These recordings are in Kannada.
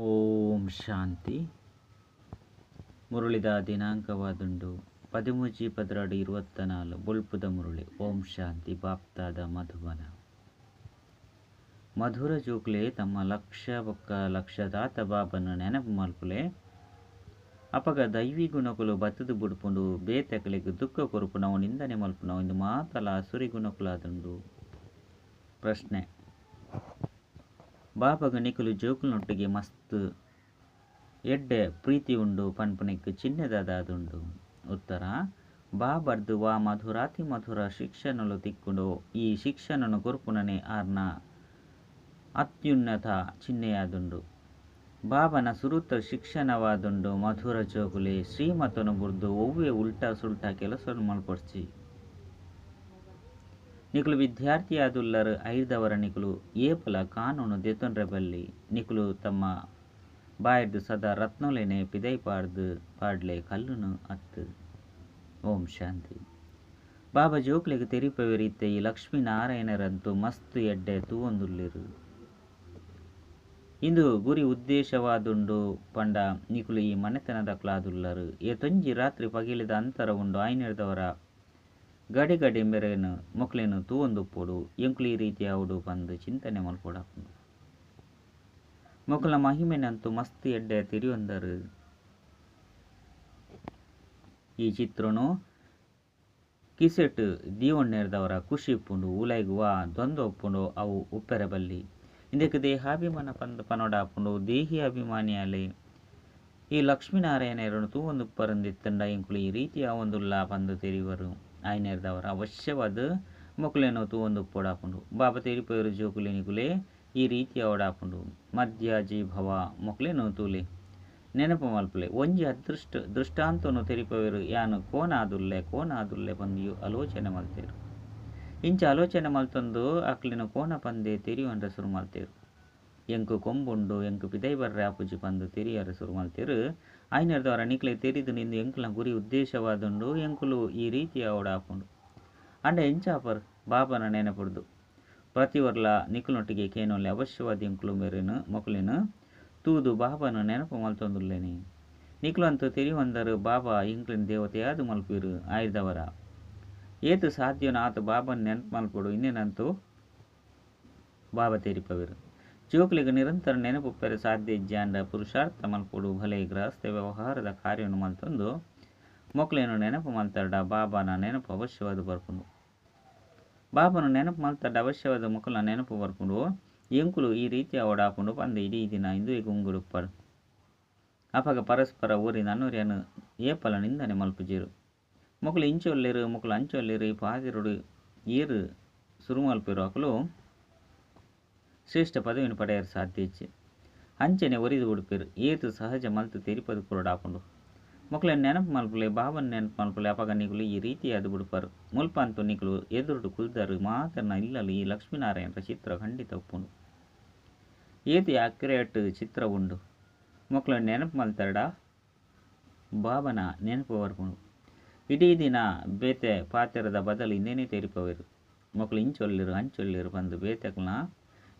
ಓಂ ಶಾಂತಿ. ಮುರುಳಿದ ದಿನಾಂಕವಾದುಂಡು ಪದಿಮುಜಿ ಪದ್ರಾಡು ಇರುವತ್ತ ನಾಲು ಬುಲ್ಪುದ ಮುರುಳಿ. ಓಂ ಶಾಂತಿ. ಬಾಪ್ತಾದ ಮಧುವನ. ಮಧುರ ಜೋಕ್ಲೆ ತಮ್ಮ ಲಕ್ಷ ಬೊಕ್ಕ ಲಕ್ಷದಾತ ಬಾಬನ ನೆನಪು ಮಲ್ಪುಲೆ. ಅಪಗ ದೈವಿ ಗುಣಕುಲು ಬತ್ತದು ಬುಡ್ಪುಂಡು ಬೇತಕಲಿಗೆ ದುಃಖ ಕೊರುಪುನವು ನಿಂದನೆ ಮಲ್ಪುನವು ಇಂದು ಮಾತಲ ಸುರಿ ಗುಣಕುಲಾದುಂಡು ಪ್ರಶ್ನೆ. ಬಾಬಗ ನಿಕುಲು ಜೋಕುಲ್ನೊಟ್ಟಿಗೆ ಮಸ್ತ್ ಎಡ್ಡೆ ಪ್ರೀತಿ ಉಂಡು, ಪನ್ಪುನಿಕ್ ಚಿನ್ನದಾದುಂಡು ಉತ್ತರ, ಬಾಬರ್ದು ವಾ ಮಧುರಾತಿ ಮಧುರ ಶಿಕ್ಷಣಲು ತಿಕ್ಕುಂಡು. ಈ ಶಿಕ್ಷಣನು ಕೊರ್ಪುನನೆ ಆರ್ನ ಅತ್ಯುನ್ನತ ಚಿಹ್ನೆಯಾದುಂಡು ಬಾಬನ ಸುರುತ ಶಿಕ್ಷಣವಾದುಂಡು ಮಧುರ ಜೋಗುಲೆ ಶ್ರೀಮತನು ಬುರ್ದು ಒವ್ವೆ ಉಲ್ಟಾ ಸುಲ್ಟಾ ಕೆಲಸ ಮಲ್ಪೊಡ್ಸಿ. ನಿಕುಲು ವಿದ್ಯಾರ್ಥಿಯಾದುಲ್ಲರು ಐದವರ ನಿಕುಲು ಏಪಲ ಕಾನೂನು ದೇತೊಂದ್ರೆ ಬಲ್ಲಿ ನಿಕುಲು ತಮ್ಮ ಬಾಯ್ದು ಸದಾ ರತ್ನೊಲೆನೆ ಪಿದೈ ಪಾಡ್ದು, ಪಾಡ್ಲೆ ಕಲ್ಲುನು ಅತ್ತು. ಓಂ ಶಾಂತಿ. ಬಾಬಾ ಜೋಕ್ಲೆಗ್ ತೆರಿಪವೆರಿತ್ತೆ ಈ ಲಕ್ಷ್ಮೀನಾರಾಯಣರಂತೂ ಮಸ್ತ್ ಎಡ್ಡೆ ತೂವೊಂದುಲ್ಲಿರು. ಇಂದು ಗುರಿ ಉದ್ದೇಶವಾದುಂಡು ಪಂಡ ನಿಕುಲು ಈ ಮನೆತನದ ಕ್ಲಾದುಲ್ಲರು. ಏ ತೊಂಜಿ ರಾತ್ರಿ ಪಗಿಲಿದ ಅಂತರ ಉಂಡು ಆಯ್ನೆಡ್ದವರ ಗಡಿ ಗಡಿ ಮೆರೆನು ತೂವೊಂದು ತೂವೊಂದುಪ್ಪೊಡು ಎಂಕ್ಲು ಈ ರೀತಿ ಅವಡು ಬಂದು ಚಿಂತನೆ ಮಲ್ಪೊಡಾಪುಂಡು ಮೊಕ್ಲ ಮಹಿಮೆನಂತೂ ಮಸ್ತ್ ಎಡ್ಡೆ ತಿರಿಯೊಂದರು. ಈ ಚಿತ್ರನು ಕಿಸೆಟ್ ದೀವಣ್ಣೆರ್ದವರ ಖುಷಿ ಇಪ್ಪುಂಡು ಉಲೈಗುವ ದ್ವಂದ್ವ ಉಪ್ಪುಂಡು ಅವು ಉಪ್ಪೆರೆ ಬಲ್ಲಿ. ಇಂದಕ್ಕೆ ದೇಹಾಭಿಮಾನ ಪಂದ ಪನೊಡಾಪುಂಡು ದೇಹಿ ಅಭಿಮಾನಿಯಲ್ಲಿ ಈ ಲಕ್ಷ್ಮೀನಾರಾಯಣರನ್ನು ತೂವೊಂದು ಉಪ್ಪರಂದಿತ್ತಂಡ, ಎಂಕುಲು ಈ ರೀತಿಯ ಒಂದುಲ್ಲ ಬಂದು ತೆರಿವರು. ಆಯ್ನೆರ್ದವರ ಅವಶ್ಯವಾದ ಮೊಕ್ಕಲೇನೋತು ಒಂದು ಪೋಡಾಕೊಂಡು ಬಾಬ ಬಾಬಾ ಪೈರು ಜೋಕುಲೆನಿಗುಲೆ ಈ ರೀತಿಯ ಓಡಾಕೊಂಡು ಮಧ್ಯಾಜಿ ಭವ ಮೊಕ್ಲೇನು ತೂಲೆ. ನೆನಪು ಮಲ್ಪಲೆ, ಒಂಜಿ ಅದೃಷ್ಟ ದೃಷ್ಟಾಂತನು ತೆರಿಪವರು ಯಾನು ಕೋನಾದುಲ್ಲೆ ಕೋನಾದುಲ್ಲೆ ಬಂದು ಆಲೋಚನೆ ಮಲ್ತೇರು. ಇಂಚ ಆಲೋಚನೆ ಮಲ್ತೊಂದು ಅಕ್ಲಿನ ಕೋನ ಪಂದೆ ತೆರಿಯುವಂಡ ಸುರು ಮಲ್ತೇರು. ಎಂಕು ಕೊಂಬುಂಡು, ಎಂಕು ಪಿದೈ ಬರ್ರೆ ಆಪುಜಿ ಪಂದು ತೆರಿಯರ ಸುರು ಮಲ್ತೇರು ಆಯ್ನರ್ದವರ ನಿಕ್ಲೆ ತೆರಿದು ನಿಂದು ಎಂಕುಲ ಗುರಿ ಉದ್ದೇಶವಾದುಂಡು, ಎಂಕುಲು ಈ ರೀತಿಯ ಓಡಾಪುಂಡು. ಅಂಡ ಎಂಚಾಪರ್ ಬಾಬನ ನೆನಪುಡ್ದು. ಪ್ರತಿ ವರ್ಲ ನಿಕುಲೊಟ್ಟಿಗೆ ಕೇನೊಲ್ಲೆ ಅವಶ್ಯವಾದ ಎಂಕುಲು ಮೇರೆನು ಮೊಕಲಿನ, ತೂದು ಬಾಬನ ನೆನಪು ಮಲ್ತೊಂದುಲ್ಲೇನೆ. ನಿಕ್ಲಂತೂ ತೆರಿಯೊಂದರು ಬಾಬಾ ಇಂಕ್ಲಿನ ದೇವತೆಯಾದು ಮಲ್ಪಿರು? ಆಯ್ದವರ. ಏತು ಸಾಧ್ಯನ ಆತ ಬಾಬನ ನೆನಪು ಮಲ್ಪಡು, ಇನ್ನೇನಂತೂ ಬಾಬಾ ತೆರಿಪವಿರು. ಜೋಕ್ಲಿಗೆ ನಿರಂತರ ನೆನಪು ಸಾಧ್ಯ ಜಾಂಡ ಪುರುಷಾರ್ಥ ಮಲ್ಪುಡು ಭಲೆ ಗೃಹಸ್ಥ ವ್ಯವಹಾರದ ಕಾರ್ಯವನ್ನು ಮಲ್ತೊಂದು. ಮೊಕ್ಲೇನು ನೆನಪು ಮಲ್ತಾಡ ಬಾಬಾನ ನೆನಪು ಅವಶ್ಯವಾದ ಬರ್ಪುಂಡು ಬಾಬನ ನೆನಪು ಮಲ್ತಾಡ ಅವಶ್ಯವಾದ ಮುಖಲ ನೆನಪು ಬರ್ಪುಂಡು ಎಂಕುಲು ಈ ರೀತಿ ಓಡಾಪುಂಡು ಪಂದ ಇಡೀ ದಿನ ಇಂದು ಈಗ ಉಂಗುಡುಪ್ಪಡು ಅಪಗ ಪರಸ್ಪರ ಊರಿನ ಅನ್ನೂರಿಯನ್ನು ಏಪಲ ನಿಂದನೆ ಮಲ್ಪುಜೀರು ಮೊಕಲು ಇಂಚೊಲ್ಲಿರು ಮೊಕಲು ಅಂಚೊಲ್ಲಿರು ಪಾದಿರುಡು ಈರು ಸುರು ಮಲ್ಪಿರು ಅಕಲು. ಪದವಿನ ಪಡೆಯರು ಸಾಧ್ಯ ಇಚ್ಚೆ ಅಂಚನೆ ಒರಿದು ಉಡುಪಿರು. ಏತು ಸಹಜ ಮಲ್ತು ತೆರಿಪದು ಕುರುಡಾಪುಂಡು ಮೊಕ್ಲ ನೆನಪು ಮಲ್ಪುಲೆ, ಭಾವನ ನೆನಪು ಮಲ್ಪುಲೆ ಅಪಗ ಈ ರೀತಿಯಾದ ಬಿಡುಪರು ಮುಲ್ಪಂತು ನಿಗುಲು ಎದುರುಡು ಕುಲ್ದರು ಮಾತ್ರ ಇಲ್ಲಲು ಈ ಲಕ್ಷ್ಮೀನಾರಾಯಣರ ಚಿತ್ರ ಖಂಡಿತ ಉಪ್ಪುಂಡು ಏತಿ ಅಕ್ಯುರೇಟ್ ಚಿತ್ರ ಉಂಡು. ಮೊಕ್ಲ ನೆನಪು ಮಲ್ತಡ ಬಾಬನ ನೆನಪು ಬರ್ಪುಂಡು ಇಡೀ ದಿನ ಬೇತೆ ಪಾತ್ರದ ಬದಲು ಇನ್ನೇನೇ ತೆರಿಪವರು. ಮೊಕ್ಲು ಇಂಚೊಲ್ಲಿರು ಹಂಚೊಲ್ಲಿರು ಬಂದು ಬೇತೆಕ್ಲನ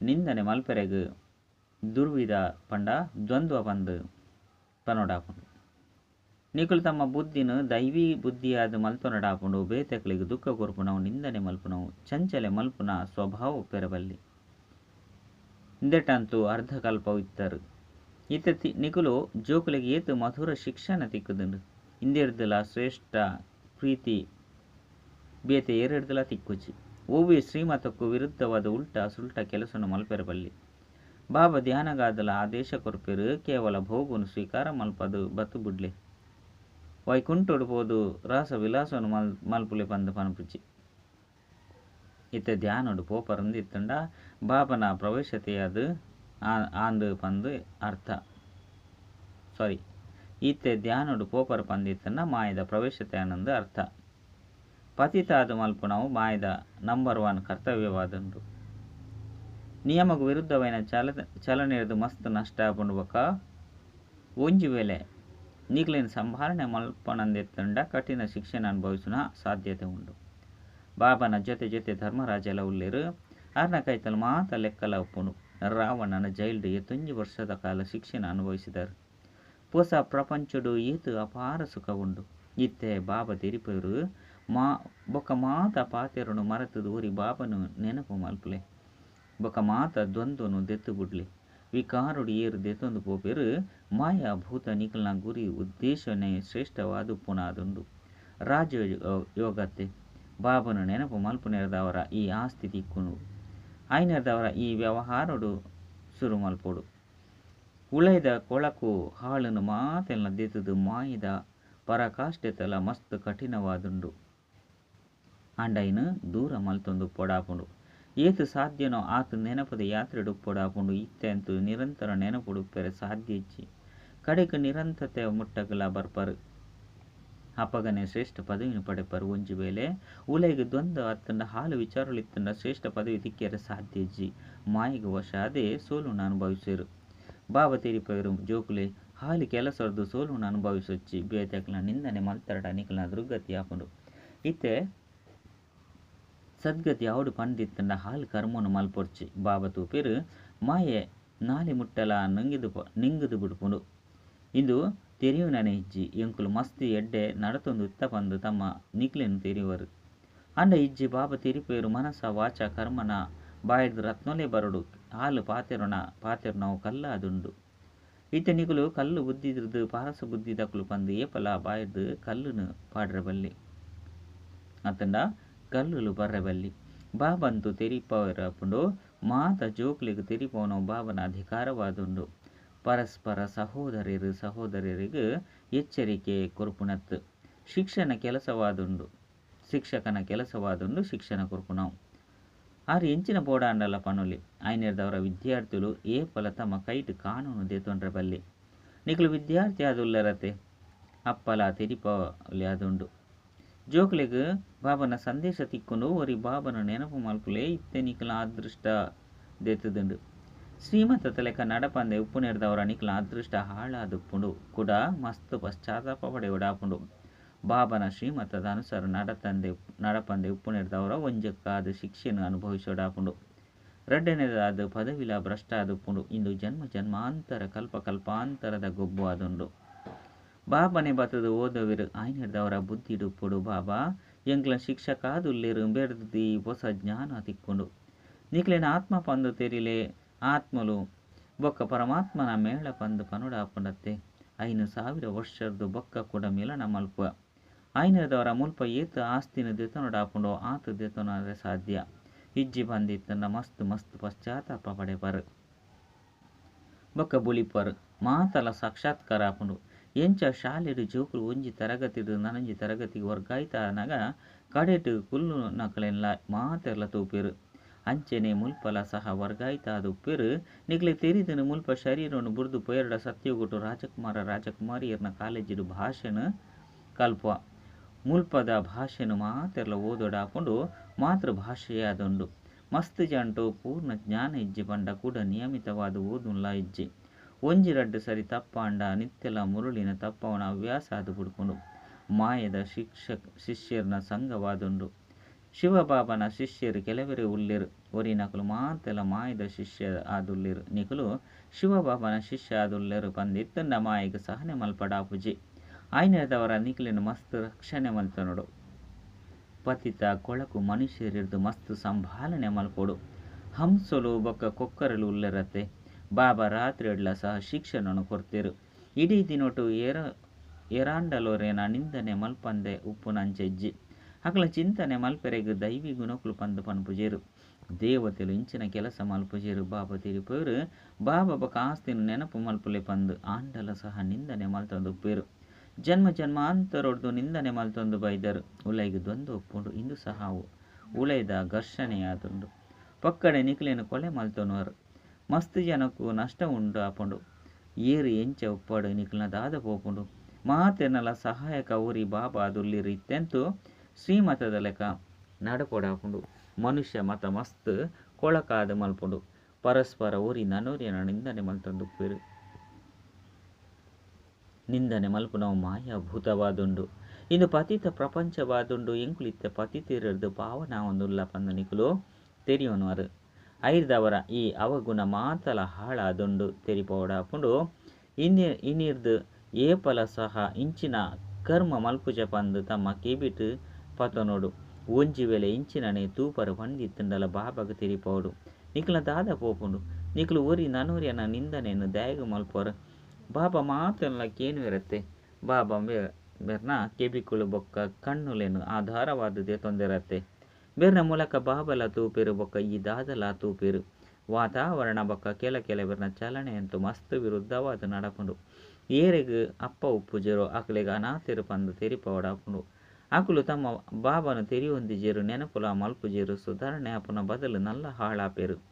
ನಿಂದನೆ ಮಲ್ಪೆರೆಗ್, ದುರ್ವಿಧ ಪಂಡ ದ್ವಂದ್ವ ಪಂದು ಪನೊಡಾಪುಂಡು ನಿಕುಲು ತಮ್ಮ ಬುದ್ಧಿನ ದೈವಿ ಬುದ್ಧಿಯಾದ ಮಲ್ಪನೊಡಾಪುಂಡು ಬೇತೆಕ್ಲಿಗೆ ದುಃಖ ಕೊರ್ಪುನವು ನಿಂದನೆ ಮಲ್ಪುನವು ಚಂಚಲೆ ಮಲ್ಪುನ ಸ್ವಭಾವ ಪೆರಬಲ್ಲಿ. ಇಂದೆಟಂತೂ ಅರ್ಧಕಲ್ಪವು ಇತ್ತರು ಇತ್ತ ತಿ ನಿಕುಲು ಜೋಕುಲಿಗೆ ಏತು ಮಧುರ ಶಿಕ್ಷಣ ತಿಕ್ಕುದುಂಡು. ಇಂದಿರ್ದಲ ಶ್ರೇಷ್ಠ ಪ್ರೀತಿ, ಬೇತೆ ಏರಿಡ್ದಲ ತಿಕ್ಕುಚಿ. ಓವಿ ಶ್ರೀಮತಕ್ಕೂ ವಿರುದ್ಧವಾದ ಉಲ್ಟ ಸುಲ್ಟ ಕೆಲಸನು ಮಲ್ಪೆರಬಲ್ಲಿ. ಬಾಬ ಧ್ಯಾನಗಾದಲ ಆದೇಶ ಕೊರ್ಪೆರು, ಕೇವಲ ಭೋಗುನು ಸ್ವೀಕಾರ ಮಲ್ಪದು ಬತ್ತು ಬುಡ್ಲೆ. ವೈಕುಂಠೋಡು ಪೋದು ರಾಸ ವಿಲಾಸವನ್ನು ಮಲ್, ಮಲ್ಪುಲೆ ಪಂದು ಪನಪುಚ್ಚಿ. ಇತ್ತೆ ಧ್ಯಾನೋಡು ಪೋಪರಂದು ಇತ್ತಂಡ, ಬಾಬನ ಪ್ರವೇಶತೆಯದು ಆಂದು ಪಂದು ಅರ್ಥ. ಸಾರಿ ಈತೆ ಧ್ಯಾನೋಡು ಪೋಪರ ಪಂದಿತ್ತಂಡ ಮಾಯದ ಪ್ರವೇಶತೆ ಅನ್ನೊಂದು ಅರ್ಥ. ಪತಿತಾದ ಮಲ್ಪುನವು ಮಾಯದ ನಂಬರ್ ಒನ್ ಕರ್ತವ್ಯವಾದುಂಡು ನಿಯಮಕ್ಕೆ ವಿರುದ್ಧವೈನ ಚಲ, ಚಲನೆಯದು ಮಸ್ತ್ ನಷ್ಟ ಆಪುಂಡು ಬೊಕ ಒಂಜಿ ವೇಳೆ ನೀಗ್ಲಿನ ಸಂಭಾರಣೆ ಮಲ್ಪನಂದೆತ್ತಂಡ ಕಠಿಣ ಶಿಕ್ಷಣ ಅನುಭವಿಸುವ ಸಾಧ್ಯತೆ ಉಂಡು. ಬಾಬನ ಜೊತೆ ಜೊತೆ ಧರ್ಮರಾಜಲ ಉಳ್ಳಿರು ಅರ್ನ ಕೈತಲ್ ಮಾತ ಲೆಕ್ಕಲ ಉಪ್ಪುಂಡು ರಾವಣನ ಜೈಲ್ಡು ಎತ್ತೊಂಜಿ ವರ್ಷದ ಕಾಲ ಶಿಕ್ಷಣ ಅನುಭವಿಸಿದರು. ಹೊಸ ಪ್ರಪಂಚಡು ಏತು ಅಪಾರ ಸುಖ ಉಂಡು. ಇತ್ತೆ ಬಾಬ ತೆರಿಪರು ಮಾ ಬೊಕ ಮಾತ ಪಾತೆರನು ಮರೆತದು ಊರಿ ಬಾಬನು ನೆನಪು ಮಲ್ಪಲೆ. ಬೊಕ ಮಾತ ದ್ವಂದ್ವನು ದೆತ್ತು ಬಿಡ್ಲಿ. ವಿಕಾರುಡು ಏರು ದೆತ್ತೊಂದು ಪೋಪೆರು, ಮಾಯಾ ಭೂತ ನಿಖಲ್ನ ಗುರಿ ಉದ್ದೇಶನೇ ಶ್ರೇಷ್ಠವಾದ ಪುನಾದುಂಡು. ರಾಜ ಯೋಗತೆ ಬಾಬನು ನೆನಪು ಮಲ್ಪು ನೆರೆದವರ ಈ ಆಸ್ತಿ ತಿಕ್ಕುನು ಐನೆರೆದವರ ಈ ವ್ಯವಹಾರಡು ಶುರು ಮಲ್ಪೊಡು. ಉಳೈದ ಕೊಳಕು ಹಾಳನ್ನು ಮಾತೆಲ್ಲ ದೆತ್ತದು ಮಾಯಿದ ಪರಕಾಷ್ಟೆತಲ ಮಸ್ತ್ ಕಠಿಣವಾದುಂಡು. ಅಂಡೈನು ದೂರ ಮಲ್ತೊಂದು ಪೊಡಾಪುಂಡು. ಏತು ಸಾಧ್ಯನೋ ಆತು ನೆನಪದ ಯಾತ್ರೆಡು ಪೊಡಾಪುಂಡು. ಇತ್ತೆಂತು ನಿರಂತರ ನೆನಪುಡು ಪೆರೆ ಸಾಧ್ಯ ಇಚ್ಚಿ. ಕಡೆಗೆ ನಿರಂತತೆ ಮುಟ್ಟಗಲ ಬರ್ಪರು. ಅಪಗನೆ ಶ್ರೇಷ್ಠ ಪದವಿನ ಪಡೆಪರು. ಒಂಜಿ ವೇಳೆ ಉಲೈಗೆ ದ್ವಂದ್ವ ಅತ್ತಂಡ, ಹಾಲು ವಿಚಾರಲಿತ್ತಂಡ ಶ್ರೇಷ್ಠ ಪದವಿ ತಿಕ್ಕೇರೆ ಸಾಧ್ಯ ಇಜ್ಜಿ. ಮಾಯಿಗೆ ವಶ ಅದೇ ಸೋಲುನ ಅನುಭವಿಸಿರು. ಬಾಬಾ ತೀರಿಪರು ಜೋಕುಲೆ, ಹಾಲಿ ಕೆಲಸದ್ದು ಸೋಲುನ ಅನುಭವಿಸೊಚ್ಚಿ. ಬೇತೆಕ್ಲ ನಿಂದನೆ ಮಲ್ತರಡ ನಿಖಲ ದುರ್ಗತಿ ಆಪುಂಡು. ಇತ್ತೆ ಸದ್ಗತಿ ಅವಡು ಪಂಡಿತ್ತಂಡ ಹಾಲು ಕರ್ಮನು ಮಲ್ಪೊರ್ಚಿ. ಬಾಬಾ ತೂಪಿರು ಮಾಯೆ ನಾಲಿ ಮುಟ್ಟಲ ನಂಗಿದು ನಿಂಗಿದು ಬಿಡ್ಪುಂಡು. ಇಂದು ತೆರಿಯುನನೆ ಇಜ್ಜಿ, ಎಂಕುಲು ಮಸ್ತಿ ಎಡ್ಡೆ ನಡತೊಂದು ಇತ್ತ ಪಂದು ತಮ್ಮ ನಿಕ್ಲೆನು ತೆರೆಯುವರು. ಅಂಡ ಇಜ್ಜಿ, ಬಾಬಾ ತೆರಿಪೇರು ಮನಸ ವಾಚ ಕರ್ಮನ ಬಾಯ್ದು ರತ್ನೊಲೆ ಬರಡು. ಹಾಲು ಪಾತೆರನ ಕಲ್ಲ ಕಲ್ಲಾದುಂಡು. ಇತ್ತ ನಿಕುಲು ಕಲ್ಲು ಬುದ್ಧಿದ್ರದು, ಪಾರಸ ಬುದ್ಧಿ ದಕ್ಕಲು ಪಂದು ಏಪಲ ಬಾಯ್ದು ಕಲ್ಲುನು ಪಾಡ್ರಬಲ್ಲಿ. ಅತ್ತಂಡ ಕಲ್ಲುಲು ಬರ್ರಬಲ್ಲಿ ಬಾಬಂತು తెరిపరపుడు ಮಾತ ಜೋಕ್ಲಿಗೆ ತೆರಿಪವನು ಬಾಬನ ಅಧಿಕಾರವಾದುಂಡು. ಪರಸ್ಪರ ಸಹೋದರಿರು ಸಹೋದರರಿಗೆ ಎಚ್ಚರಿಕೆ ಕೊರ್ಪುಣತ್ತು. ಶಿಕ್ಷಣ ಕೆಲಸವಾದುಂಡು. ಶಿಕ್ಷಕನ ಕೆಲಸವಾದುಂಡು ಶಿಕ್ಷಣ ಕೊರ್ಪುಣವು. ಆರು ಎಂಚಿನ ಬೋಡಾಂಡಲ ಪನುಲಿ. ಐನೇರ್ದವರ ವಿದ್ಯಾರ್ಥಿಗಳು ಏ ಫಲ ತಮ್ಮ ಕೈಟ್ ಕಾನೂನು ದೇತೊಂಡ್ರೆ ಬಲ್ಲಿ ನಿಖಲು ವಿದ್ಯಾರ್ಥಿ ಆದುಲ್ಲರತೆ ಅಪ್ಪಲ ತಿರಿಪಲಿ ಆದುಂಡು ಜೋಕ್ಲೆಗ್ ಬಾಬನ ಸಂದೇಶ ತಿಕ್ಕೊಂಡು ಒರಿ ಬಾಬನ ನೆನಪು ಮಲ್ಪುಲೆ ಇತ್ತೆ ನಿಖಲ ಅದೃಷ್ಟ ದೆತ್ತದುಂಡು. ಶ್ರೀಮಂತ ತಲೆಕ ನಡಪಂದೆ ಉಪ್ಪು ನೆರೆದವರ ನಿಖಲ ಅದೃಷ್ಟ ಹಾಳಾದುಪ್ಪುಂಡು. ಕೂಡ ಮಸ್ತ್ ಪಶ್ಚಾತ್ತಾಪ ಪಡೆ ಒಡಾಪುಂಡು ಬಾಬನ ಶ್ರೀಮಂತದ ಅನುಸಾರ ನಡತಂದೆ ನಡಪಂದೆ ಉಪ್ಪು ನೆರೆದವರ ಒಂಜಕ್ಕಾದ ಶಿಕ್ಷೆಯನ್ನು ಅನುಭವಿಸೋಡಾಪುಂಡು. ರಡ್ಡನೆದಾದ ಪದವಿಲ ಭ್ರಷ್ಟ ಆದುಪ್ಪುಂಡು ಇಂದು ಜನ್ಮ ಜನ್ಮಾಂತರ ಕಲ್ಪ ಕಲ್ಪಾಂತರದ ಗೊಬ್ಬು ಆದುಂಡು. ಬಾಬನೆ ಬತ್ತದು ಓದೋವಿರು. ಆಯ್ನೆಡ್ದವರ ಬುದ್ಧಿ ಡುಪ್ಪುಡು ಬಾಬಾ. ಎಂಕ್ಲ ಶಿಕ್ಷಕ ದುಲ್ಲೆರು ಬೆಡ್ದಿ ಹೊಸ ಜ್ಞಾನ ತಿಕ್ಕೊಂಡು. ನಿಕ್ಲೆನ ಆತ್ಮ ಪಂದು ತೆರಿಲೆ. ಆತ್ಮಲು ಬೊಕ್ಕ ಪರಮಾತ್ಮನ ಮೇಳ ಪಂದು ಪನುಡಾಪುಂಡತ್ತೆ ಐನು ಸಾವಿರ ವರ್ಷದ್ದು ಬೊಕ್ಕ ಕೂಡ ಮಿಲನ ಮಲ್ಪ ಐನದವರ ಮುಲ್ಪ ಏತ ಆಸ್ತಿನ ದೆತನೊಡಾಪುಂಡೋ ಆತ ದೆತನಾದ್ರೆ ಸಾಧ್ಯ. ಇಜ್ಜಿ ಬಂದಿತ್ತಂದ ಮಸ್ತ್ ಮಸ್ತ್ ಪಶ್ಚಾತ್ತಾಪ ಪಡೆಪರು. ಬೊಕ್ಕ ಬುಳಿಪರು ಮಾತಲ ಸಾಕ್ಷಾತ್ಕಾರ ಆಪುಂಡು ಎಂಚ ಶಾಲೆಡ್ ಜೋಕುಲು ಒಂಜಿ ತರಗತಿಡ್ ನನಂಜಿ ತರಗತಿಗೆ ವರ್ಗಾಯ್ತ ಅನಗ ಕಡೆಟ್ ಕುಲ್ಲು ನಕಲೆನ್ಲ ಮಾತೆರ್ಲ ತೂಪೆರು. ಅಂಚೆನೆ ಮುಲ್ಪಲ ಸಹ ವರ್ಗಾಯ್ತಾದ ಉಪ್ಪೆರು ನಿಕ್ಲೆ ತೆರಿದನು ಮುಲ್ಪ ಶರೀರನು ಬುರ್ದು ಪೇರಡ ಸತ್ಯಗುಟ್ಟು ರಾಜಕುಮಾರ ರಾಜಕುಮಾರಿಯರ್ನ ಕಾಲೇಜಿಡು ಭಾಷೆನ ಕಲ್ಪ ಮುಲ್ಪದ ಭಾಷೆನು ಮಾತೆರ್ಲ ಓದೋಡಾಕೊಂಡು ಮಾತೃ ಭಾಷೆಯಾದುಂಡು ಮಸ್ತ್ ಜಂಟು ಪೂರ್ಣ ಜ್ಞಾನ ಇಜ್ಜಿ ಪಂಡ ಕೂಡ ನಿಯಮಿತವಾದ ಓದುಲ್ಲ ಇಜ್ಜಿ ಒಂಜಿ ರಡ್ಡು ಸರಿ ತಪ್ಪಾಂಡ ನಿತ್ಯಲ ಮುರುಳಿನ ತಪ್ಪವನ ಹವ್ಯಾಸ ಅದು ಮಾಯದ ಶಿಕ್ಷಕ, ಶಿಷ್ಯರ್ನ ಸಂಘವಾದುಂಡು. ಶಿವಬಾಬನ ಶಿಷ್ಯರು ಕೆಲವರೇ ಉಳ್ಳಿರು ಒರಿ ನಕಲು ಮಾತೆಲ ಮಾಯದ ಶಿಷ್ಯ ಆದುಳ್ಳಿರು ನಿಕಲು ಶಿವಬಾಬನ ಶಿಷ್ಯ ಆದುಳ್ಳೆರು ಪಂದಿತ್ತಂಡ ಮಾಯಿಗೆ ಸಹನೆ ಮಲ್ಪಡಾಪುಜಿ ಆಯ್ನದವರ ನಿಖಲಿನ ಮಸ್ತ್ ರಕ್ಷಣೆ ಮಲ್ತನೋಡು ಪತಿತ ಕೊಳಕು ಮನುಷ್ಯರಿರ್ದು ಮಸ್ತ್ ಸಂಭಾಲನೆ ಮಲ್ಪೊಡು. ಹಂಸಲು ಬೊಕ್ಕ ಕೊಕ್ಕರಲು ಉಲ್ಲರತೆ ಬಾಬಾ ರಾತ್ರಿ ಎಡ್ಲ ಸಹ ಶಿಕ್ಷಣನು ಕೊಡ್ತಿರು. ಇಡೀ ದಿನೊಟ್ಟು ಏರ ಎರಾಂಡಲೋರೇನ ನಿಂದನೆ ಮಲ್ಪಂದೆ ಉಪ್ಪು ನಂಚೆಜ್ಜಿ. ಅಕಲ ಚಿಂತನೆ ಮಲ್ಪೆರೆಗ್ ದೈವಿ ಗುಣಕುಲು ಪಂದು ಪನ್ಪುಜೇರು. ದೇವತೆಲು ಇಂಚಿನ ಕೆಲಸ ಮಲ್ಪುಜೇರು ಬಾಬಾ ತಿರುಪೇರು. ಬಾಬಾ ಆಸ್ತಿನ ನೆನಪು ಮಲ್ಪುಲೆ ಪಂದು ಆಂಡಲ ಸಹ ನಿಂದನೆ ಮಲ್ತಂದು ಉಪ್ಪೇರು. ಜನ್ಮ ಜನ್ಮಾಂತರೊಡ್ದು ನಿಂದನೆ ಮಲ್ತೊಂದು ಬೈದರು. ಉಲೈಗೆ ದೊಂದು ಒಪ್ಪುಂಡು, ಇಂದು ಸಹ ಉಳೈದ ಘರ್ಷಣೆಯಾದುಂಡು ಪಕ್ಕಡೆ ನಿಕ್ಲೆನು ಕೊಲೆ ಮಲ್ತೊನವರು ಮಸ್ತ್ ಜನಕು ನಷ್ಟ ಉಂಡು ಆಪುಂಡು. ಏರಿ ಎಂಚ ಉಪ್ಪಾಡು ನಿಕ್ಲನ ದಾದ ಪೋಪುಂಡು. ಮಾತೆನಲ ಸಹಾಯಕ ಊರಿ ಬಾಬಾ ದುಲ್ಲಿರಿ ಇತ್ತೆಂತು ಶ್ರೀಮತದ ಲೆಕ್ಕ ನಡಕೊಡಾಪುಂಡು. ಮನುಷ್ಯ ಮತ ಮಸ್ತ್ ಕೊಳಕಾದ ಮಲ್ಪುಂಡು. ಪರಸ್ಪರ ಊರಿ ನನೂರಿನ ನಿಂದನೆ ಮಲ್ತಂದು ಪೇರು. ನಿಂದನೆ ಮಲ್ಪುನವು ಮಾಯಾಭೂತವಾದುಂಡು. ಇಂದು ಪತಿತ ಪ್ರಪಂಚವಾದುಂಡು ಎಂಕುಲಿತ್ತ ಪತಿತಿರದು ಪಾವನ ಒಂದುಲ್ಲ ಪಂದ ನಿಕುಲು ತೆರಿಯೋನುವರು ಐರ್ದವರ ಈ ಅವಗುಣ ಮಾತಲ ಹಾಳಾದುಂಡು ತೆರಿಪೋಡಾಪುಂಡು. ಇನ್ನಿ, ಇನ್ನಿರ್ದು ಏಪಲ ಸಹ ಇಂಚಿನ ಕರ್ಮ ಮಲ್ಪುಜ ಪಂದು ತಮ್ಮ ಕಿಬಿಟ್ ಪತನೋಡು. ಒಂಜಿ ವೇಳೆ ಇಂಚಿನನೆ ತೂಪರು ಪಂಡಿತ್ತಂಡಲ ಬಾಬಗ ತಿರಿಪೋಡು. ನಿಕ್ಲ ದಾದ ಪೋಪುಂಡು. ನಿಕ್ಲು ಒರಿ ನನೂರಿಯನ ನಿಂದನೆಯನ್ನು ದಯಗು ಮಲ್ಪೋರು. ಬಾಬಾ ಮಾತಲ್ಲ ಕೇನು ಇರತ್ತೆ? ಬಾಬಾ ಬೆರ್ನ ಕೆಬಿಕುಳು ಬೊಕ್ಕ ಕಣ್ಣುಲೇನು ಆಧಾರವಾದದೇ ತೊಂದರತ್ತೆ? ಬೆರ್ನ ಮೂಲಕ ಬಾಬಲ ತೂಪಿರು, ಬೊಕ್ಕ ಈ ದಾದಲ ತೂಪಿರು. ವಾತಾವರಣ ಬೊಕ್ಕ ಕೆಲ ಕೆಲ ಬೆರ್ನ ಚಲನೆ ಅಂತೂ ಮಸ್ತ್ ವಿರುದ್ಧವಾದ ನಡಪುಂಡು. ಏರೆಗ್ ಅಪ್ಪ ಉಪ್ಪುಜರು, ಅಕ್ಲೆಗ್ ಅನಾಥಿರು ಪಂದು ತೆರಿಪವಡಾಪುಂಡು ಅಕುಲು ತಮ್ಮ ಬಾಬನು ತೆರಿಯೊಂದಿಜೆರು ನೆನಪುಲ ಮಲ್ಪುಜೆರು, ಸುಧಾರಣೆ ಅಪುನ ಬದಲು ನಲ್ಲ ಹಾಳಾಪೆರು.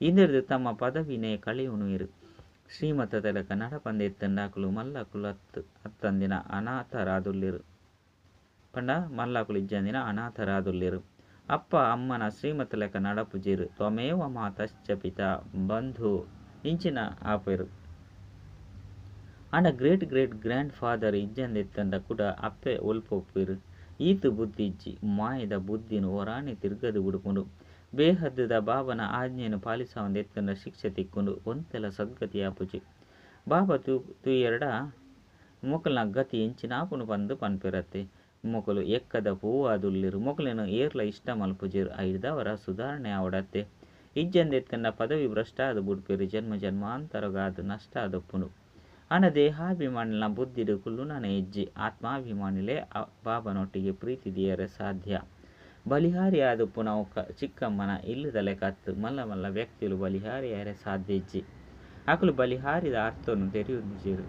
ಇಂದಿರದು ತಮ್ಮ ಪದವಿನೇ ಕಳೆಯುಣುವೆರು. ಶ್ರೀಮತ ತಲಕ ನಡಪಂದೆತ್ತಂಡಾಕುಲು ಮಲ್ಲಕುಲು ಹತ್ತು ಹತ್ತಂದಿನ ಅನಾಥರಾದುಲ್ಲಿರು. ಪಂಡ ಮಲ್ಲಾಕುಲು ಇಜ್ಜಂದಿನ ಅನಾಥರಾದುಲ್ಲಿರು. ಅಪ್ಪ ಅಮ್ಮನ ಶ್ರೀಮತ ಲೆಕ್ಕ ನಡಪುಜಿರು. ತ್ವಮೇವ ಮಾತಶ್ಚ ಪಿತ ಬಂಧು. ಇಂಚಿನ ಆಪೆರು. ಅಂಡ ಗ್ರೇಟ್ ಗ್ರೇಟ್ ಗ್ರ್ಯಾಂಡ್ ಫಾದರ್ ಇಜ್ಜಂದೆತ್ತಂಡ ಕೂಡ ಅಪ್ಪೆ ಒಲ್ಪೊಪ್ಪಿರು. ಈತು ಬುದ್ಧಿ ಇಜ್ಜಿ. ಮಾಯದ ಬುದ್ಧಿನು ಒರಾಣಿ ತಿರ್ಗದು ಉಡುಕೊಂಡು ಬೇಹದ್ದದ ಬಾಬನ ಆಜ್ಞೆಯನ್ನು ಪಾಲಿಸವಂದೆತ್ತಂಡ ಶಿಕ್ಷೆ ತಿಕ್ಕೊಂಡು. ಒಂತೆಲ ಸದ್ಗತಿ ಆಪುಜಿ. ಬಾಬ ತು ಎರಡ ಮೊಕಲ್ನ ಗತಿ ಇಂಚಿನ ಆಪುನು ಬಂದು ಪನ್ಪಿರತ್ತೆ. ಮೊಕಲು ಎಕ್ಕದ ಪೂವಾದುಲ್ಲಿರು ಮೊಕಲೇನು ಏರ್ಲ ಇಷ್ಟ ಮಲ್ಪುಜಿರು ಐದವರ ಸುಧಾರಣೆ ಆವಡತ್ತೆ ಇಜ್ಜಂದೆತ್ತಂಡ ಪದವಿ ಭ್ರಷ್ಟ ಅದು ಬುಡ್ಪಿರು ಜನ್ಮ ಜನ್ಮಾಂತರಗಾದ ನಷ್ಟ ಆದಪ್ಪುನು ಅನ ದೇಹಾಭಿಮಾನಿನ ಬುದ್ಧಿಡು ಕುಲ್ಲುನನೆ ಹೆಜ್ಜೆ ಆತ್ಮಾಭಿಮಾನಿಲೇ ಬಾಬನೊಟ್ಟಿಗೆ ಪ್ರೀತಿ ದಿಯರೆ ಸಾಧ್ಯ. ಬಲಿಹಾರಿಯಾದ ಪುನಃ ಚಿಕ್ಕಮ್ಮನ ಇಲ್ಲದಲೆ ಕತ್ತು. ಮಲ್ಲ ಮಲ್ಲ ವ್ಯಕ್ತಿಲು ಬಲಿಹಾರಿಯರೆ ಸಾಧ್ಯ ಆಕಲು ಬಲಿಹಾರಿದ ಅರ್ಥವನ್ನು ತೆರೆಯುಜಿರು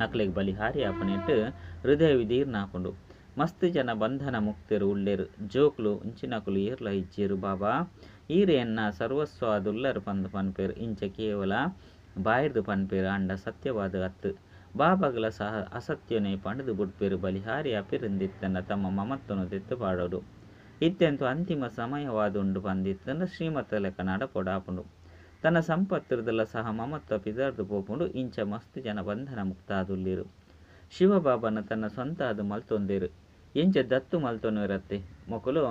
ಅಕ್ಲೆಗ್ ಬಲಿಹಾರಿ ಆಪನೆಟ್ಟು ಹೃದಯ ವಿದೀರ್ನಾಪುಂಡು ಮಸ್ತ್ ಜನ ಬಂಧನ ಮುಕ್ತಿರು ಉಳ್ಳೇರು, ಜೋಕ್ಲು ಇಂಚಿನಕುಲು ಏರ್ಲ ಇಜ್ಜಿರು ಬಾಬಾ, ಈರೆಯನ್ನ ಸರ್ವಸ್ವಾದುಲ್ಲರು ಪಂದು ಪನ್ಪೇರು, ಇಂಚ ಕೇವಲ ಬಾಯಿರ್ದು ಪನ್ಪೇರು, ಅಂಡ ಸತ್ಯವಾದ ಅತ್ತು ಬಾಬಾಗಲ ಸಹ ಅಸತ್ಯನೇ ಪಂಡದು ಬುಡ್ಪೇರು, ಬಲಿಹಾರಿ ಅಪಿರಂದಿತ್ತನ್ನ ತಮ್ಮ ಮಮತ್ವನು ತೆತ್ತು ಪಾಡೋಡು ಇತ್ತೆಂತು ಅಂತಿಮ ಸಮಯವಾದುಂಡು ಶ್ರೀಮತ ಲೆಕ್ಕ ನಡಪೊಡಾಪುಂಡು ತನ್ನ ಸಂಪತ್ತಿರದಲ್ಲ ಸಹ ಮಮತ್ವ ಪಿದರ್ದು ಪೋಪುಂಡು ಇಂಚ ಮಸ್ತ್ ಜನ ಬಂಧನ ಮುಕ್ತಾದುಲ್ಲಿರು ಶಿವಬಾಬನ ತನ್ನ ಸ್ವಂತ ಅದು ಮಲ್ತೊಂದಿರು. ಎಂಚ ದತ್ತು ಮಲ್ತೊನು ಇರತ್ತೆ ಮೊಕಲು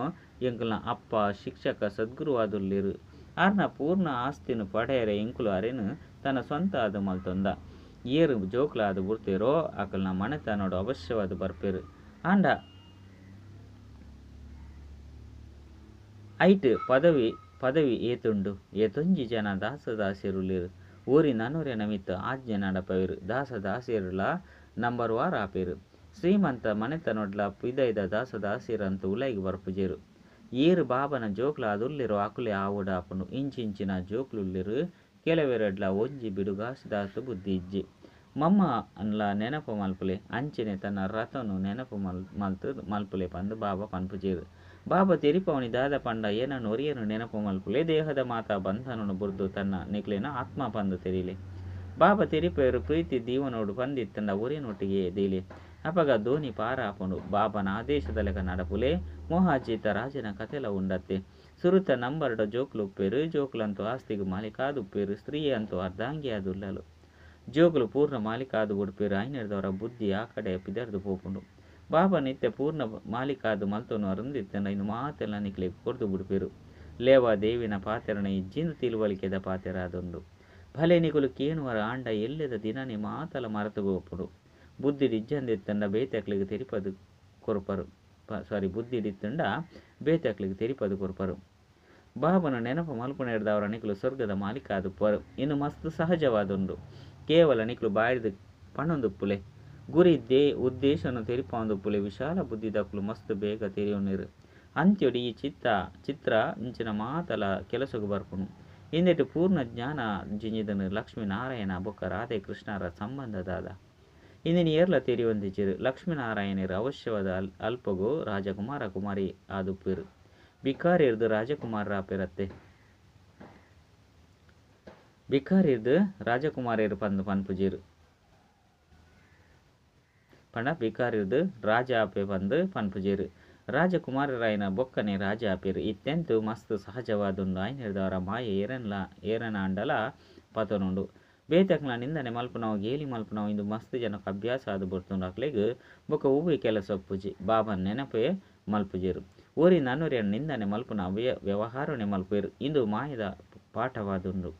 ಎಂಕುಲ್ನ ಅಪ್ಪ, ಶಿಕ್ಷಕ ಸದ್ಗುರುವಾದುಲ್ಲಿರು ಆರ್ನ ಪೂರ್ಣ ಆಸ್ತಿನು ಪಡೆಯರೆ ಎಂಕುಲು ಅರೆನು ತನ್ನ ಸ್ವಂತ ಅದು ಮಲ್ತೊಂದ. ಏರು ಜೋಕ್ಲಾದ ಆಕಲ್ನ ಅಕಲ್ನ ಮನೆತನೋಡು ಅವಶ್ಯವಾದ ಬರ್ಪೇರು. ಆಂಡ ಐಟ್ ಪದವಿ ಪದವಿ ಏತುಂಡು, ಏತೊಂಜಿ ಜನ ದಾಸದಾಸಿರುಲಿರು ಊರಿನ ಅನುರೆ ನಮಿತ್ತ ಆಜ್ಞೆ ನಡಪವಿರು. ದಾಸ ದಾಸಿರುಲ ನಂಬರ್ ವಾರ ಆಪೇರು. ಶ್ರೀಮಂತ ಮನೆತನೊಡ್ಲ ಪಿದೈದ ದಾಸ ದಾಸಿರಂತು ಉಲೈಗೆ ಬರ್ಪುಜೇರು. ಏರು ಬಾಬನ ಜೋಕ್ಲ ಅದುಲ್ಲಿರು ಆಕುಲೆ ಆವುಡ ಆಪುಂಡು ಇಂಚಿಂಚಿನ ಜೋಕ್ಲುಲ್ಲಿರು ಕೆಲವೆರಡ್ಲ ಒಂಜಿ ಬಿಡುಗಾಸಿದಾತು ಬುದ್ಧಿ ಇಜ್ಜಿ. ಮಮ್ಮ ಅನ್ಲ ನೆನಪು ಮಲ್ಪುಲೆ, ಅಂಚೆನೆ ತನ್ನ ರಥನು ನೆನಪು ಮಲ್ ಮಲ್ತು ಮಲ್ಪುಲೆ ಬಂದು ಬಾಬಾ ಪನ್ಪುಜೇರು. ಬಾಬಾ ತಿರಿಪವನಿ ದಾದ ಪಂಡ ಒರಿಯನು ನೆನಪು ಮಲ್ಪುಲೆ ದೇಹದ ಮಾತ ಬಂಧನನು ಬುರ್ದು ತನ್ನ ನಿಕ್ಲಿನ ಆತ್ಮ ಪಂದು ತೆರಿಲೆ. ಬಾಬಾ ತಿರಿಪೆಯರು ಪ್ರೀತಿ ದೀವನೋಡು ಪಂದಿತ್ತಂಡ ಒರಿಯನೊಟ್ಟಿಗೆ ದೀಲೆ. ಅಪಗ ಧೋನಿ ಪಾರಾಪುಂಡು ಬಾಬನ ಆದೇಶದ ಲೆಕ್ಕ ನಡಪುಲೆ, ಮೋಹಾಜಿತ ರಾಜನ ಕತೆಲ ಉಂಡತ್ತೆ. ಸುರುತ ನಂಬರ್ಡ ಜೋಕ್ಲುಪ್ಪೇರು, ಜೋಕ್ಲಂತೂ ಆಸ್ತಿಗೆ ಮಾಲಿಕಾದುಪ್ಪೇರು ಸ್ತ್ರೀ ಅಂತೂ ಅರ್ಧಾಂಗಿಯಾದುಲ್ಲಲು. ಜೋಕ್ಲು ಪೂರ್ಣ ಮಾಲಿಕಾದು ಉಡುಪೇರು ಐನರ್ದವರ ಬುದ್ಧಿ ಆ ಕಡೆ ಪಿದರ್ದು ಪೋಪುಂಡು. ಬಾಬಾ ನಿತ್ಯ ಪೂರ್ಣ ಮಾಲಿಕಾದು ಮಲ್ತೋನು ಅರುಂದಿತ್ತನ ಇನ್ನು ಮಾತೆಲ್ಲ ನಿಕ್ಲಿ ಕೊರ್ದು ಬಿಡುಪಿರು. ಲೇವಾ ದೇವಿನ ಪಾತೆರಣ ಇಜ್ಜಿಂದು ತಿಳುವಳಿಕೆದ ಪಾತೆರ ಅದೊಂದು ಭಲೆ ನಿಗುಲು ಕೇನುವರ ಆಂಡ ಎಲ್ಲೆದ ದಿನನೇ ಮಾತಲ ಮರೆತು ಗೋಪುಡು ಬುದ್ಧಿ ಇಜ್ಜಂದಿತ್ತಂಡ ಬೇತಕ್ಲಿಗೆ ತಿರುಪದು ಕೊರಪರು. ಸಾರಿ ಬುದ್ಧಿ ಇಡಿತ್ತಂಡ ಬೇತಕ್ಲಿಗೆ ತಿರುಪದು ಕೊರಪರು. ಬಾಬನ ನೆನಪು ಮಲ್ಪುನೆಡ್ದವರ ನಿಕಲು ಸ್ವರ್ಗದ ಮಾಲಿಕಾದು ಪರು. ಇನ್ನು ಮಸ್ತ್ ಸಹಜವಾದೊಂದು. ಕೇವಲ ನಿಕ್ಲು ಬಾಯಿದ ಪಣ್ಣೊಂದುಪ್ಪುಲೆ ಗುರಿ ದೇ ಉದ್ದೇಶನು ತೆರಿಪಾಂದುಪ್ಪುಲೆ ವಿಶಾಲ ಬುದ್ಧಿ ದಕ್ಕಲು ಮಸ್ತ್ ಬೇಗ ತೆರೆಯುನಿರು ಅಂತ್ಯೊಡಿ ಈ ಚಿತ್ತ, ಚಿತ್ರ ಇಂಚಿನ ಮಾತಲ ಕೆಲಸಕ್ಕೆ ಬರ್ಪುನು. ಇಂದೆಟ್ಟು ಪೂರ್ಣ ಜ್ಞಾನ ಜಿಂಜಿದನು ಲಕ್ಷ್ಮೀನಾರಾಯಣ ಬೊಕ್ಕ ರಾಧೆ ಕೃಷ್ಣರ ಸಂಬಂಧದಾದ. ಇಂದಿನ ಏರ್ಲ ತೆರೆಯೊಂದಿಚಿರು ಲಕ್ಷ್ಮೀನಾರಾಯಣರು ಅವಶ್ಯವಾದ ಅಲ್ ಅಲ್ಪಗೋ ರಾಜಕುಮಾರ ಕುಮಾರಿ ಆದುಪ್ಪಿರು ಬಿಕಾರಿರ್ದು ರಾಜಕುಮಾರ ಪೆರತ್ತೆ. ಬಿಕಾರಿರ್ದು ರಾಜಕುಮಾರಿಯರು ಪಂದು ಪನ್ಪುಜಿರು ಪಂಡ ಬಿಕಾರಿರ್ದು ರಾಜ ಆಪೆ ಬಂದು ಪನ್ಪುಜೇರು. ರಾಜಕುಮಾರರಾಯನ ಬೊಕ್ಕನೆ ರಾಜ ಆಪೇರು ಇತ್ತೆಂತು ಮಸ್ತ್ ಸಹಜವಾದುಂಡು ಆಯ್ನಿರ್ದವರ ಮಾಯ ಏರನ್ಲ ಏರನ ಅಂಡಲ ಪತನುಂಡು ಬೇತಕ್ಲ ನಿಂದನೆ ಮಲ್ಪನವು, ಗೇಲಿ ಮಲ್ಪನವು, ಇಂದು ಮಸ್ತ್ ಜನಕ್ಕೆ ಅಭ್ಯಾಸ ಆದು ಬರ್ತುಂಡು ಅಕ್ಲೆಗ್ ಬೊಕ್ಕ ಉಬಿ ಕೆಲಸ ಪೂಜಿ, ಬಾಬನ್ ನೆನಪೆ ಮಲ್ಪುಜೇರು. ಓರಿ ನನ್ನೂರಿಯನ್ನು ನಿಂದನೆ ಮಲ್ಪನ ವ್ಯ, ವ್ಯವಹಾರನೆ ಮಲ್ಪೇರು ಇಂದು ಮಾಯದ ಪಾಠವಾದುಂಡು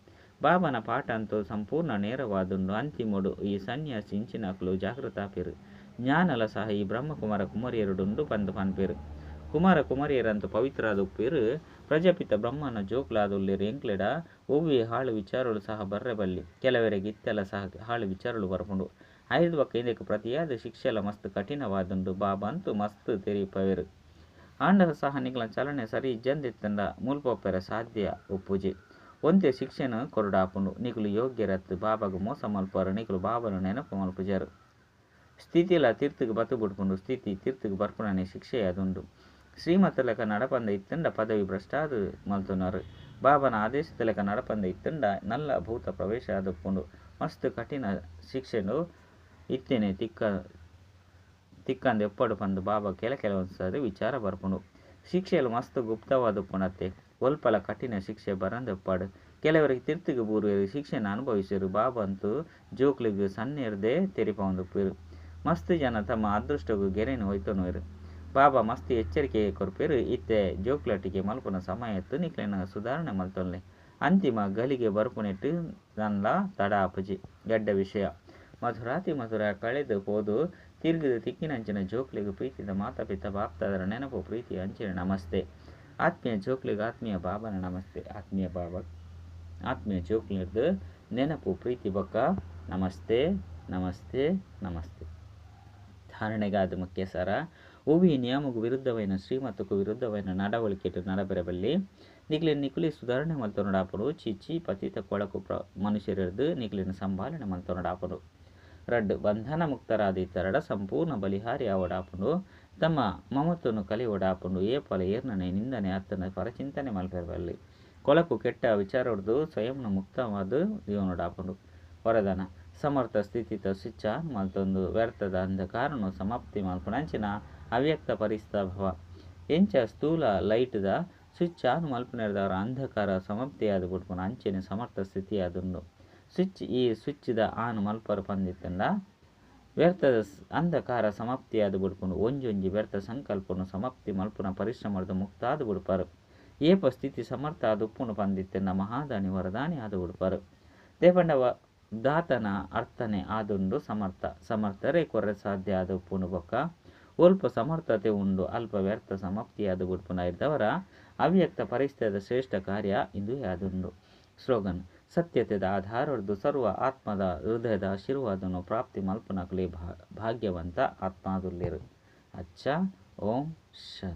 ಬಾಬನ ಪಾಠ ಅಂತೂ ಸಂಪೂರ್ಣ ನೇರವಾದುಂಡು ಅಂತಿಮಡು ಈ ಸನ್ಯಾಸಿ ಇಂಚಿನಕ್ಲು ಜಾಗೃತಾಪೇರು ಜ್ಞಾನಲ ಸಹ ಈ ಬ್ರಹ್ಮಕುಮಾರ ಕುಮಾರಿಯರುಡುಂಡು ಬಂದು ಪನ್ಪೇರು. ಕುಮಾರ ಕುಮಾರಿಯರಂತೂ ಪವಿತ್ರಾದ ಉಪ್ಪೇರು. ಪ್ರಜಾಪಿತ ಬ್ರಹ್ಮನ ಜೋಕ್ಲಾದುಲ್ಲಿರು ಎಂಕ್ಲೆಡ ಒವ್ವಿ ಹಾಳು ವಿಚಾರಗಳು ಸಹ ಬರ್ರೆಬಲ್ಲಿ ಕೆಲವರಿಗೆ ಇತ್ತೆಲ್ಲ ಸಹ ಹಾಳು ವಿಚಾರಗಳು ಬರ್ಪುಂಡು. ಐದು ಬಕ್ಕ ಇದಕ್ಕೆ ಪ್ರತಿಯಾದ ಶಿಕ್ಷೆಲ ಮಸ್ತ್ ಕಠಿಣವಾದುಂಡು. ಬಾಬಾ ಅಂತೂ ಮಸ್ತ್ ತೆರಿಪವೇರು. ಆಂಡರ ಸಹ ನಿಗಳ ಚಲನೆ ಸರಿ ಜಂದಿತ್ತಂಡ ಮುಲ್ಪೊಪ್ಪೆರ ಸಾಧ್ಯ ಉಪ್ಪುಜಿ ಒಂದೇ ಶಿಕ್ಷಣ ಕೊರಡಾಪುಂಡು. ನಿಕುಲು ಯೋಗ್ಯರತ್ತು. ಬಾಬಾಗ ಮೋಸ ಮಲ್ಪರು. ನಿಕುಲು ಬಾಬನು ನೆನಪು ಮಲ್ಪುಜರು. ಸ್ಥಿತಿಲ ತೀರ್ಥಕ್ಕೆ ಬತ್ತು ಬಿಡ್ಕೊಂಡು ಸ್ಥಿತಿ ತಿರ್ತುಗು ಬರ್ಪುನನೆ ಶಿಕ್ಷೆ ಅದುಂಡು ಶ್ರೀಮತ ಲೆಕ್ಕ ನಡಪಂದ ಇತ್ತಂಡ ಪದವಿ ಭ್ರಷ್ಟಾದು ಮಲ್ತುನರು. ಬಾಬನ ಆದೇಶದ ಲೆಕ್ಕ ನಡಪಂದ ಇತ್ತಂಡ ನಲ್ಲ ಭೂತ ಪ್ರವೇಶ ಆದುಕೊಂಡು ಮಸ್ತ್ ಕಠಿಣ ಶಿಕ್ಷೆನು ಇತ್ತೇನೆ ತಿಕ್ಕ, ತಿಕ್ಕಂದು ಎಪ್ಪಡು ಪಂದು ಬಾಬಾ ಕೆಲ ಕೆಲವೊಂದು ಸಾರಿ ವಿಚಾರ ಬರ್ಪುಂಡು ಶಿಕ್ಷೆಯಲ್ಲಿ ಮಸ್ತ್ ಗುಪ್ತವಾದ ಒಲ್ಪಲ ಕಠಿಣ ಶಿಕ್ಷೆ ಬರಂದೆಪ್ಪಾಡು. ಕೆಲವರಿಗೆ ತಿರ್ತಿಗೆ ಬೂರು ಶಿಕ್ಷೆನ ಅನುಭವಿಸಿರು. ಬಾಬಾ ಅಂತೂ ಜೋಕ್ಲಿಗೆ ಸಣ್ಣ ತೆರಿಪ ಪೇರು. ಮಸ್ತ್ ಜನ ತಮ್ಮ ಅದೃಷ್ಟಗೂ ಗೆರೆನು ಹೋಯ್ತನೋರು ಬಾಬಾ ಮಸ್ತ್ ಎಚ್ಚರಿಕೆ ಕೊರ್ಪೇರು, ಇತ್ತೆ ಜೋಕ್ಲಾಟಿಗೆ ಮಲ್ಪುನ ಸಮಯ ತುನಿಕ್ಲೆನ ನಿಕ್ಲೆನ ಸುಧಾರಣೆ ಮಲ್ತೊಲ್ಲೆ. ಅಂತಿಮ ಗಲಿಗೆ ಬರ್ಪುನೆಟ್ಟು ನನ್ಲ ತಡ ಅಪಜಿ. ಗಡ್ಡ ವಿಷಯ. ಮಧುರಾತಿ ಮಧುರ ಕಳೆದು ಹೋದು, ತಿರುಗಿದ ತಿಕ್ಕಿನಂಚಿನ ಜೋಕ್ಲಿಗೆ ಪ್ರೀತಿದ ಮಾತಾಪಿತ ಬಾಪ್ತಾದರ ನೆನಪು ಪ್ರೀತಿ ಅಂಚಿನ ನಮಸ್ತೆ. ಆತ್ಮೀಯ ಜೋಕ್ಲಿಗೆ ಆತ್ಮೀಯ ಬಾಬನ ನಮಸ್ತೆ. ಆತ್ಮೀಯ ಬಾಬಾ, ಆತ್ಮೀಯ ಜೋಕ್ಲಿರ್ದು ನೆನಪು ಪ್ರೀತಿ ಬಕ್ಕ. ನಮಸ್ತೆ ನಮಸ್ತೆ ನಮಸ್ತೆ. ಧಾರಣೆಗಾದ ಮುಖ್ಯ ಸಾರ ಓವಿ ನಿಯಮಗೂ ವಿರುದ್ಧವೈನ ಶ್ರೀಮತಕ್ಕೂ ವಿರುದ್ಧವೈನ ನಡವಳಿಕೆ ನಡಬೆರಬಲ್ಲಿ ನಿಕ್ಲಿನ ನಿಖಲಿ ಸುಧಾರಣೆ ಮಲ್ತೊನಡಾಪಡು ಚಿಚ್ಚಿ ಪತಿತ ಕೊಳಕು ಪ್ರ ಮನುಷ್ಯರದು ನಿಕ್ಲಿನ ಸಂಭಾಲನೆ ಮಲ್ತೊನಡಾಪಡು ರಡ್ ಬಂಧನ ಮುಕ್ತರಾದ ಇತರಡ ಸಂಪೂರ್ಣ ಬಲಿಹಾರಿ ಅವಡಾಪುಂಡು ತಮ್ಮ ಮಮತನ್ನು ಕಲಿ ಒಡಾಪುಂಡು ಏಪಲ ಏರ್ನನೆ ನಿಂದನೆ ಅತ್ತನ ಪರಚಿಂತನೆ ಮಲ್ಪೆರಬಲ್ಲಿ. ಕೊಳಕು ಕೆಟ್ಟ ವಿಚಾರಡ್ದು ಸ್ವಯಂನ ಮುಕ್ತವಾದ ಜೀವನಡಾಪುಂಡು ವರದಾನ ಸಮರ್ಥ ಸ್ಥಿತಿ ಸ್ವಿಚ್ ಆನ್ ಮಲ್ತೊಂದು ವ್ಯರ್ಥದ ಅಂಧಕಾರನು ಸಮಾಪ್ತಿ ಮಲ್ಪುನಂಚಿನ ಅವ್ಯಕ್ತ ಪರಿಸ್ತಭವ ಎಂಚ ಸ್ಥೂಲ ಲೈಟ್ದ ಸ್ವಿಚ್ ಆನ್ ಮಲ್ಪನೆರದವರ ಅಂಧಕಾರ ಸಮಾಪ್ತಿಯಾದ ಬಿಟ್ಪುನ ಅಂಚಿನ ಸಮರ್ಥ ಸ್ಥಿತಿಯಾದುಂಡು ಸ್ವಿಚ್ ಈ ಸ್ವಿಚ್ದ ಆನ್ ಮಲ್ಪರು ಪಂದಿತ್ತಂಡ ವ್ಯರ್ಥದ ಅಂಧಕಾರ ಸಮಾಪ್ತಿಯಾದ ಬಿಡ್ಪುಂಡು ಒಂಜೊಂಜಿ ವ್ಯರ್ಥ ಸಂಕಲ್ಪನು ಸಮಾಪ್ತಿ ಮಲ್ಪುನ ಪರಿಶ್ರಮದ ಮುಕ್ತಾದ ಬಿಡ್ಪಾರು ಏಪ ಸ್ಥಿತಿ ಸಮರ್ಥ ಆದ ಉಪ್ಪುನು ಪಂದಿತ್ತಂಡ ಮಹಾದಾನಿ ವರದಾನಿ ಆದ ಬಿಡ್ಪಾರು ದೇಪಂಡವ ದಾತನ ಅರ್ಥನೆ ಆದುಂಡು ಸಮರ್ಥ. ಸಮರ್ಥರೆ ಕೊರೆ ಸಾಧ್ಯ ಆದ ಉಪ್ಪುನು ಬೊಕ್ಕ. ಅಲ್ಪ ಸಮರ್ಥತೆ ಉಂಡು, ಅಲ್ಪ ವ್ಯರ್ಥ ಸಮಾಪ್ತಿಯಾದ ಗುಡ್ಪುನ ಇದ್ದವರ ಅವ್ಯಕ್ತ ಪರಿಸ್ಥಿತಿಯ ಶ್ರೇಷ್ಠ ಕಾರ್ಯ ಇಂದು ಯಾದುಂಡು ಸ್ಲೋಗನ್ ಸತ್ಯತೆದ ಆಧಾರದ್ದು ಸರ್ವ ಆತ್ಮದ ಹೃದಯದ ಆಶೀರ್ವಾದನು ಪ್ರಾಪ್ತಿ ಮಲ್ಪನಕಲಿ ಭಾಗ್ಯವಂತ ಆತ್ಮಾದುಲ್ಲಿರು ಅಚ್ಚ, ಓಂ, ಶನ್.